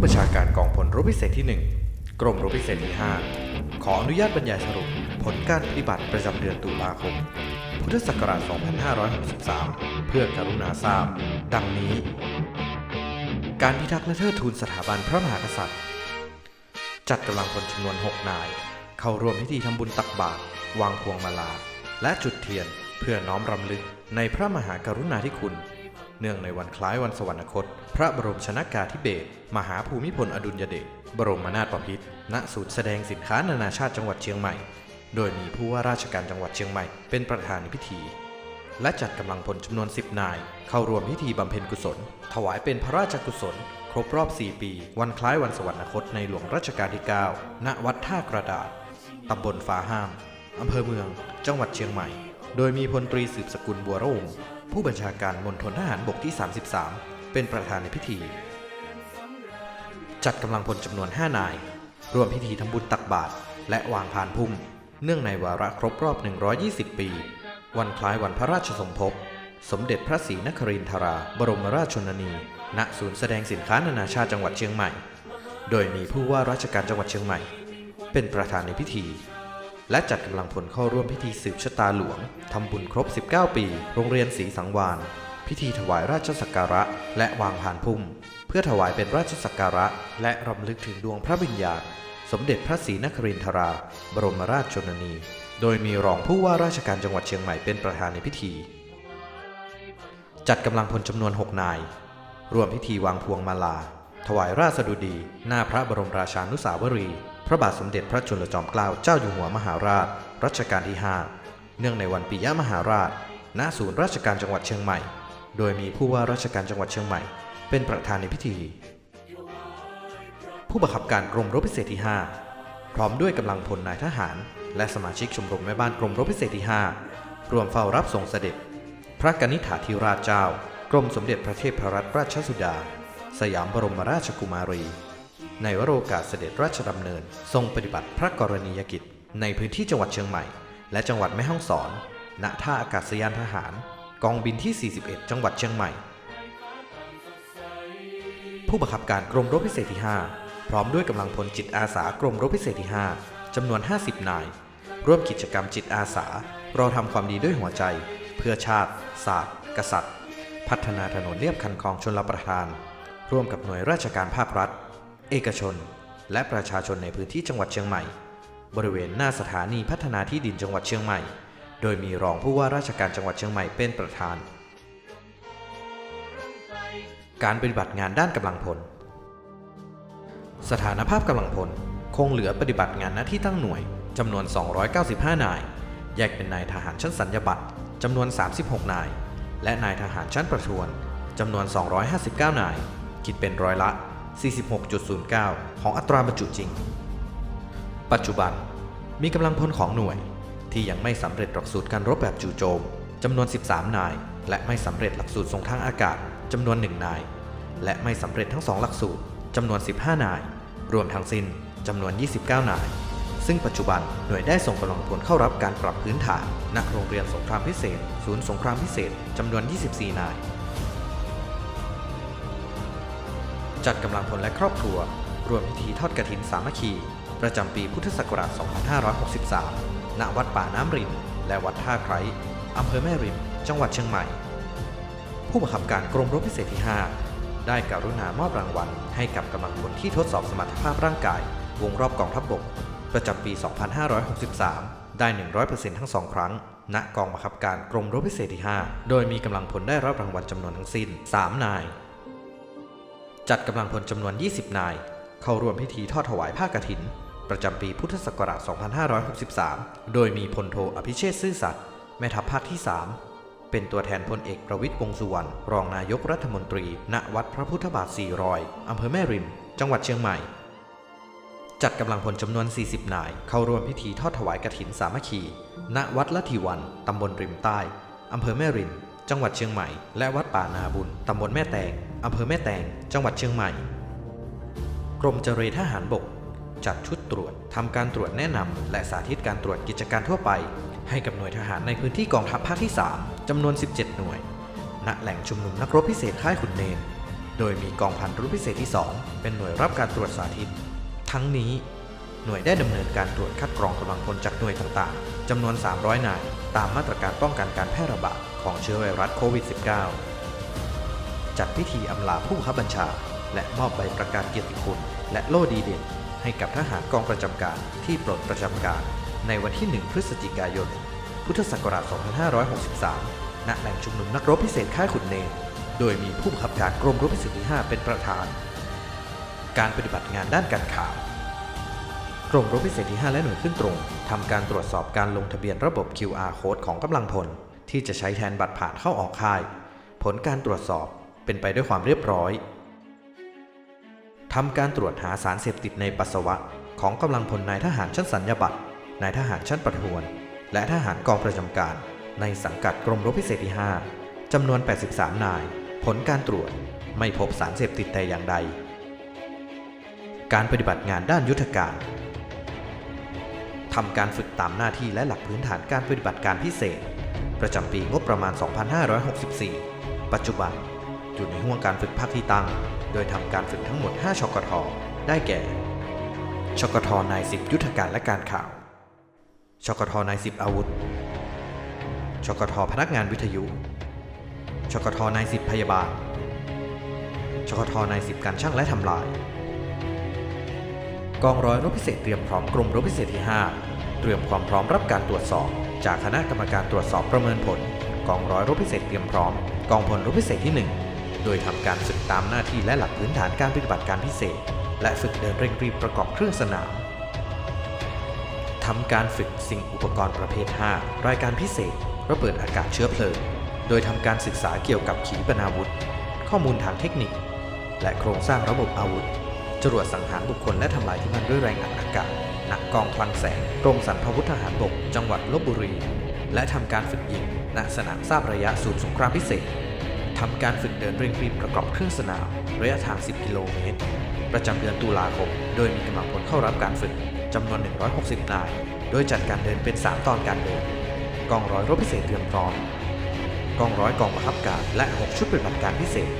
ผู้บัญชาการกองพลรบพิเศษที่ 1 กรมรบพิเศษที่ 5 ขออนุญาตบรรยายสรุปผลการปฏิบัติประจำเดือนตุลาคม พุทธศักราช 2563 เพื่อกรุณาทราบ ดังนี้ การพิทักษ์และเทิดทูนสถาบันพระมหากษัตริย์ จัดกำลังพลจำนวน 6 นาย เข้าร่วมพิธีทำบุญตักบาตรวางพวงมาลา และจุดเทียนเพื่อน้อมรำลึกในพระมหากรุณาธิคุณ เนื่องในวันคล้ายวันสวรรคต พระบรมชนากาธิเบศรมหาภูมิพลอดุลยเดชบรมนาถบพิตรณศูนย์แสดงสินค้านานาชาติจังหวัดเชียงใหม่ โดยมีผู้ว่าราชการจังหวัดเชียงใหม่เป็นประธานในพิธี และจัดกำลังพลจำนวน 10 นาย เข้าร่วมพิธีบำเพ็ญกุศล ถวายเป็นพระราชกุศล ครบรอบ 4 ปี วันคล้ายวันสวรรคตในหลวงรัชกาลที่ 9 ณ วัดท่ากระดาษตำบลฟ้าห้ามอำเภอเมือง จังหวัดเชียงใหม่ โดยมีพลตรีสืบสกุลบัวระวง ผู้บัญชาการมณฑลทหารบกที่ 33 เป็นประธานในพิธี จัดกำลังพลจำนวน 5 นายร่วมพิธีทำบุญตักบาตรและวางพานพุ่ม เนื่องในวาระครบรอบ 120 ปี วันคล้ายวันพระราชสมภพ สมเด็จพระศรีนครินทรา บรมราชชนนี ณ ศูนย์แสดงสินค้านานาชาติจังหวัดเชียงใหม่ โดยมีผู้ว่าราชการจังหวัดเชียงใหม่ เป็นประธานในพิธี และจัดกำลังพลเข้าร่วมพิธีสืบชะตาหลวงทำบุญครบ 19 ปี โรงเรียนศรีสังวาน พิธีถวายราชสักการะ และวางพานพุ่ม เพื่อถวายเป็นราชสักการะ และรำลึกถึงดวงพระวิญญาณ สมเด็จพระศรีนครินทรา บรมราชชนนี โดยมีรองผู้ว่าราชการจังหวัดเชียงใหม่เป็นประธานในพิธี จัดกำลังพลจำนวน 6 นาย รวมพิธีวางพวงมาลา ถวายราชสดุดี หน้าพระบรมราชานุสาวรีย์ ระบาทสมเด็จพระจุลจอมเกล้าเจ้าอยู่หัวมหาราช รัชกาลที่ 5 เนื่องในวันปิยมหาราช ณ ศูนย์ราชการจังหวัดเชียงใหม่ โดยมีผู้ว่าราชการจังหวัดเชียงใหม่ เป็นประธานในพิธี ผู้บังคับการกรมรบพิเศษที่ 5 พร้อมด้วยกำลังพลนายทหาร และสมาชิกชมรมแม่บ้านกรมรบพิเศษที่ 5 รวมเฝ้ารับส่งเสด็จ พระกนิษฐาธิราชเจ้า กรมสมเด็จพระเทพรัตนราชสุดา สยามบรมราชกุมารี ในวโรกาสเสด็จราชดำเนิน ทรงปฏิบัติพระกรณียกิจ ในพื้นที่จังหวัดเชียงใหม่ และจังหวัดแม่ฮ่องสอน ณ ท่าอากาศยานทหาร กองบินที่ 41 จังหวัดเชียงใหม่ ผู้บังคับการกรมรบพิเศษที่ 5 พร้อมด้วยกำลังพลจิตอาสากรมรบพิเศษที่ 5จำนวน 50 นาย ร่วมกิจกรรมจิตอาสา เราทำความดีด้วยหัวใจ เพื่อชาติ ศาสตร์ กษัตริย์ พัฒนาถนนเลียบคันคลองชนรับประทาน ร่วมกับหน่วยราชการภาครัฐ เอกชน และประชาชนในพื้นที่จังหวัดเชียงใหม่ บริเวณหน้าสถานีพัฒนาที่ดินจังหวัดเชียงใหม่ โดยมีรองผู้ว่าราชการจังหวัดเชียงใหม่เป็นประธาน การปฏิบัติงานด้านกำลังพล สถานภาพกำลังพล คงเหลือปฏิบัติงานหน้าที่ตั้งหน่วยจำนวน 295 นาย แยกเป็นนายทหารชั้นสัญญาบัตรจำนวน 36 นาย และนายทหารชั้นประทวนจำนวน 259 นาย คิดเป็นร้อยละ 46.09 ของอัตราบรรจุจริง ปัจจุบันมีกำลังพลของหน่วย ที่ยังไม่สำเร็จหลักสูตรการรบแบบจู่โจมจำนวน 13 นาย และไม่สำเร็จหลักสูตรส่งทางอากาศจำนวน 1 นาย และไม่สำเร็จทั้ง 2 หลักสูตรจำนวน 15 นาย รวมทั้งสิ้นจำนวน 29 นาย ซึ่งปัจจุบันหน่วยได้ส่งกำลังพลเข้ารับการปรับพื้นฐานณโรงเรียนสงครามพิเศษ ศูนย์สงครามพิเศษจำนวน 24 นาย จัดกำลังพลและครอบครัว รวมพิธีทอดกฐินสามัคคี ประจำปีพุทธศักราช 2563 ณ วัดป่าน้ำริน และวัดท่าไคร้อำเภอแม่ริม จังหวัดเชียงใหม่ ผู้บังคับการกรมรบพิเศษที่ 5 ได้การุณามอบรางวัล ให้กับกำลังพลที่ทดสอบสมรรถภาพร่างกาย วงรอบกองทัพบบก ประจำปี 2563 ได้ 100%ทั้ง2ครั้งณกองบังคับการกรมรบพิเศษที่ 5 โดยมีกำลังพลได้รับรางวัลจำนวนทั้งสิ้น 3 นาย จัดกำลังพลจำนวน 20 นาย เข้าร่วมพิธีทอดถวายผ้ากฐิน ประจำปีพุทธศักราช 2563 โดยมีพลโทอภิเชษซื่อสัตย์แม่ทัพภาคที่ 3 เป็นตัวแทนพลเอกประวิตยวงสุวรรณรองนายกรัฐมนตรี ณวัดพระพุทธบาท400อำเภอแม่ริม จังหวัดเชียงใหม่ จัดกำลังพลจำนวน 40 นาย เข้าร่วมพิธีทอดถวายกฐินสามัคคี ณวัดละทีวันตำบลริมใต้อำเภอแม่ริม จังหวัดเชียงใหม่ และวัดป่านาบุญ ตำบลแม่แตง อำเภอแม่แตง จังหวัดเชียงใหม่ กรมเจรทหารบก จัดชุดตรวจทำการตรวจแนะนำและสาธิตการตรวจกิจการทั่วไป ให้กับหน่วยทหารในพื้นที่กองทัพภาคที่ 3 จำนวน 17 หน่วย ณ แหล่งชุมนุมนักรบพิเศษค่ายขุนเนน โดยมีกองพันรุพิเศษที่ 2 เป็นหน่วยรับการตรวจสาธิต ทั้งนี้หน่วยได้ดำเนินการตรวจคัดกรองกำลังพลจากหน่วยต่างๆจำนวน 300 นาย ตามมาตรการป้องกันการแพร่ระบาด ของเชื้อไวรัสโควิด -19 จัดพิธีอำลาผู้บังคับบัญชา และมอบใบประกาศเกียรติคุณ และโล่ดีเด่น ให้กับทหารกองประจำการที่ปลดประจำการ ในวันที่ 1 พฤศจิกายน พุทธศักราช 2563 ณ แหล่งชุมนุมนักรบพิเศษค่ายขุนเนรโดยมีผู้บังคับการกรมรบพิเศษที่ 5 เป็นประธาน การปฏิบัติงานด้านการข่าวกรมรบพิเศษที่ 5 และหน่วยขึ้นตรงทำการตรวจสอบการลงทะเบียนระบบ QR code ของกำลังพล ที่จะใช้แทนบัตรผ่านเข้าออกค่าย ผลการตรวจสอบเป็นไปด้วยความเรียบร้อยทำการตรวจหาสารเสพติดในปัสสาวะ ของกำลังพลนายทหารชั้นสัญญาบัตรนายทหารชั้นประทวน และทหารกองประจำการ ในสังกัดกรมรบพิเศษที่ 5จำนวน 83 นาย ผลการตรวจไม่พบสารเสพติดแต่อย่างใด การปฏิบัติงานด้านยุทธการทำการฝึกตามหน้าที่และหลักพื้นฐานการปฏิบัติการพิเศษ ประจำปีงบประมาณ 2564 ปัจจุบัน อยู่ในห่วงการฝึกภาคที่ตั้ง โดยทำการฝึกทั้งหมด 5 ชกท ได้แก่ ชกทนาย10ยุทธการและการข่าว ชกทนาย10อาวุธ ชกทพนักงานวิทยุ ชกทนาย10พยาบาล ชกทนาย10การช่างและทำลาย กองร้อยรบพิเศษเตรียมพร้อมกรมรบพิเศษที่ 5 เตรียมความพร้อมรับการตรวจสอบ จากคณะกรรมการตรวจสอบประเมินผล กองร้อยรบพิเศษเตรียมพร้อม กองพลรบพิเศษที่ 1 โดยทำการฝึกตามหน้าที่และหลักพื้นฐานการปฏิบัติการพิเศษ และฝึกเดินเร่งรีบประกอบเครื่องสนามทำการฝึกสิ่งอุปกรณ์ประเภท 5 รายการพิเศษระเบิดอากาศเชื้อเพลิง โดยทำการศึกษาเกี่ยวกับขีปนาวุธ ข้อมูลทางเทคนิค และโครงสร้างระบบอาวุธ จรวดสังหารบุคคลและทำลายที่มันด้วยแรงอัดอากาศ หนักกองคลังแสงกรมสรรพาวุธทหารบก จังหวัดลบบุรี และทำการฝึกยิงณสนามทราบระยะศูนย์สงครามพิเศษทำการฝึกเดินเร่งรีบประกอบเครื่องสนามระยะทาง 10 กิโลเมตร ประจำเดือนตุลาคม โดยมีกำลังพลเข้ารับการฝึกจำนวน 160 นาย โดยจัดการเดินเป็น 3 ตอนการเดิน กองร้อยรบพิเศษเตรียมพร้อม กองร้อยกองบังคับการและ 6 ชุดปฏิบัติการพิเศษ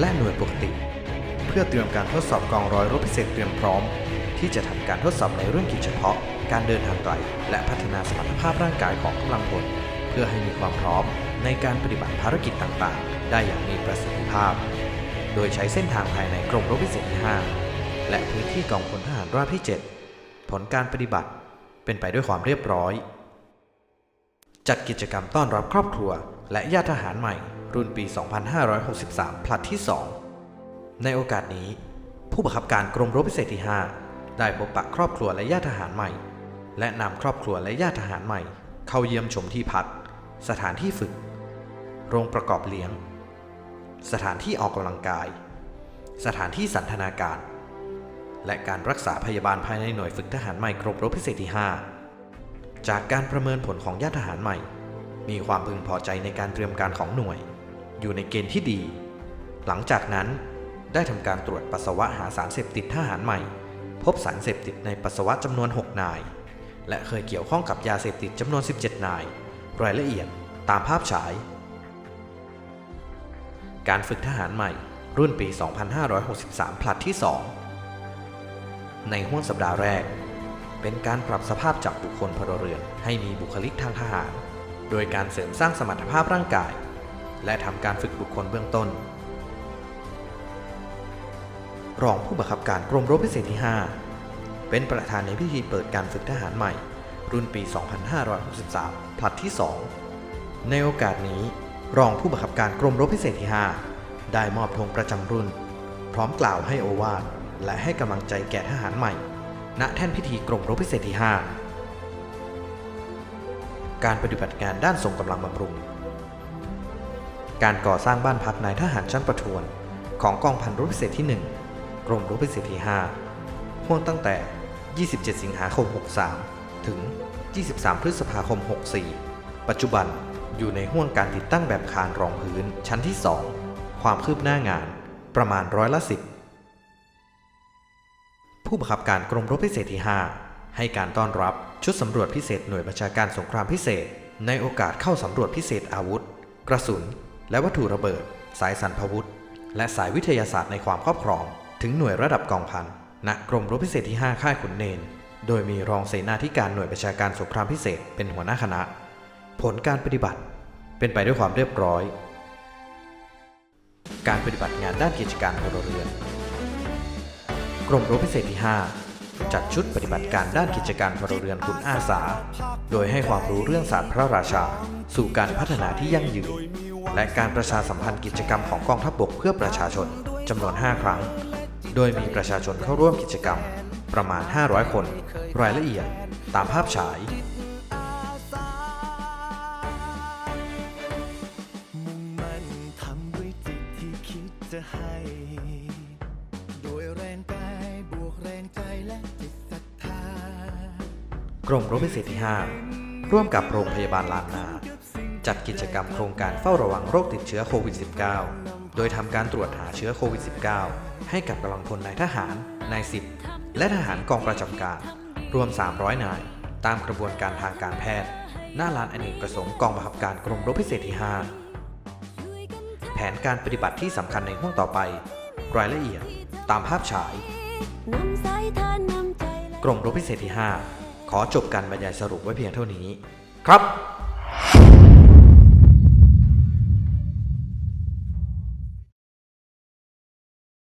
และหน่วยปกติ เพื่อเตรียมการทดสอบกองร้อยรบพิเศษเตรียมพร้อม ที่จะทำการทดสอบในเรื่องกิจเฉพาะ การเดินทางไกล และพัฒนาสมรรถภาพร่างกายของกำลังพลเพื่อให้มีความพร้อมในการปฏิบัติภารกิจต่างๆ ได้อย่างมีประสิทธิภาพ โดยใช้เส้นทางภายในกรมรบพิเศษที่ 5 และพื้นที่กองพลทหารราบที่ 7 ผลการปฏิบัติเป็นไปด้วยความเรียบร้อย จัดกิจกรรมต้อนรับครอบครัว และญาติทหารใหม่ รุ่นปี 2563 ผลัดที่ 2 ในโอกาสนี้ ผู้บังคับการกรมรบพิเศษที่ 5 ได้พบปะครอบครัวและญาติทหารใหม่ และนำครอบครัวและญาติทหารใหม่ เข้าเยี่ยมชมที่พัก สถานที่ฝึก โรงประกอบเลี้ยง สถานที่ออกกำลังกาย สถานที่สันทนาการ และการรักษาพยาบาลภายในหน่วยฝึกทหารใหม่กรมรบพิเศษที่ 5 จากการประเมินผลของญาติทหารใหม่ มีความพึงพอใจในการเตรียมการของหน่วย อยู่ในเกณฑ์ที่ดี หลังจากนั้นได้ทำการตรวจปัสสาวะหาสารเสพติดทหารใหม่ พบสารเสพติดในปัสสาวะจำนวน 6 นาย และเคยเกี่ยวข้องกับยาเสพติดจำนวน 17 นาย รายละเอียดตามภาพฉาย การฝึกทหารใหม่ รุ่นปี 2563 ผลัดที่ 2 ในห้วงสัปดาห์แรก เป็นการปรับสภาพจากบุคคลพลเรือนให้มีบุคลิกทางทหาร โดยการเสริมสร้างสมรรถภาพร่างกาย และทำการฝึกบุคคลเบื้องต้น รองผู้บังคับการกรมรบพิเศษที่ 5 เป็นประธานในพิธีเปิดการฝึกทหารใหม่ รุ่นปี 2563 ผลัดที่ 2 ในโอกาสนี้ รองผู้บังคับการกรมรบพิเศษที่ 5 ได้มอบธงประจำรุ่น พร้อมกล่าวให้โอวาทและให้กำลังใจแก่ทหารใหม่ ณแท่นพิธีกรมรบพิเศษที่ 5 การปฏิบัติงานด้านส่งกำลังบำรุง การก่อสร้างบ้านพักนายทหารชั้นประทวน ของกองพันรบพิเศษที่ 1 กรมรบพิเศษที่5ห่วงตั้งแต่ 27 สิงหาคม 63 ถึง 23 พฤษภาคม 64 ปัจจุบันอยู่ในห่วงการติดตั้งแบบคานรองพื้นชั้นที่ 2 ความคืบหน้างานประมาณร้อยละ10ผู้บังคับการกรมรบพิเศษที่ 5 ให้การต้อนรับชุดสำรวจพิเศษหน่วยบัญชาการสงครามพิเศษ ในโอกาสเข้าสำรวจพิเศษอาวุธ กระสุน และวัตถุระเบิด สายสันพวุธ และสายวิทยาศาสตร์ในความครอบครอง ถึงหน่วยระดับกองพันณกรมรบพิเศษที่ 5 ค่ายขุนเนน โดยมีรองเสนาธิการหน่วยประชาการสงครามพิเศษเป็นหัวหน้าคณะ ผลการปฏิบัติเป็นไปด้วยความเรียบร้อย การปฏิบัติงานด้านกิจการพลเรือน กรมรบพิเศษที่ 5 จัดชุดปฏิบัติการด้านกิจการพลเรือนขุนอาสา โดยให้ความรู้เรื่องศาสตร์พระราชา สู่การพัฒนาที่ยั่งยืน และการประชาสัมพันธ์กิจกรรมของกองทัพบกเพื่อประชาชนจำนวน 5 ครั้ง โดยมีประชาชนเข้าร่วมกิจกรรมประมาณ 500 คน รายละเอียดตามภาพฉายมุ่งมั่นทำด้วยจิตที่คิดจะให้โดยแรงกายบวกแรงใจและจิตศรัทธากรมรบพิเศษที่ 5 ร่วมกับโรงพยาบาลลานนา จัดกิจกรรมโครงการเฝ้าระวังโรคติดเชื้อโควิด -19 โดยทำการตรวจหาเชื้อโควิด -19 ให้กับกำลังพลนายทหาร นายสิบ และทหารกองประจำการ รวม 300 นาย ตามกระบวนการทางการแพทย์ หน้าลานอเนกประสงค์กองบังคับการกรมรบพิเศษที่ 5 แผนการปฏิบัติที่สำคัญในห่วงต่อไป รายละเอียดตามภาพฉาย กรมรบพิเศษที่ 5 ขอจบการบรรยายสรุปไว้เพียงเท่านี้ ครับ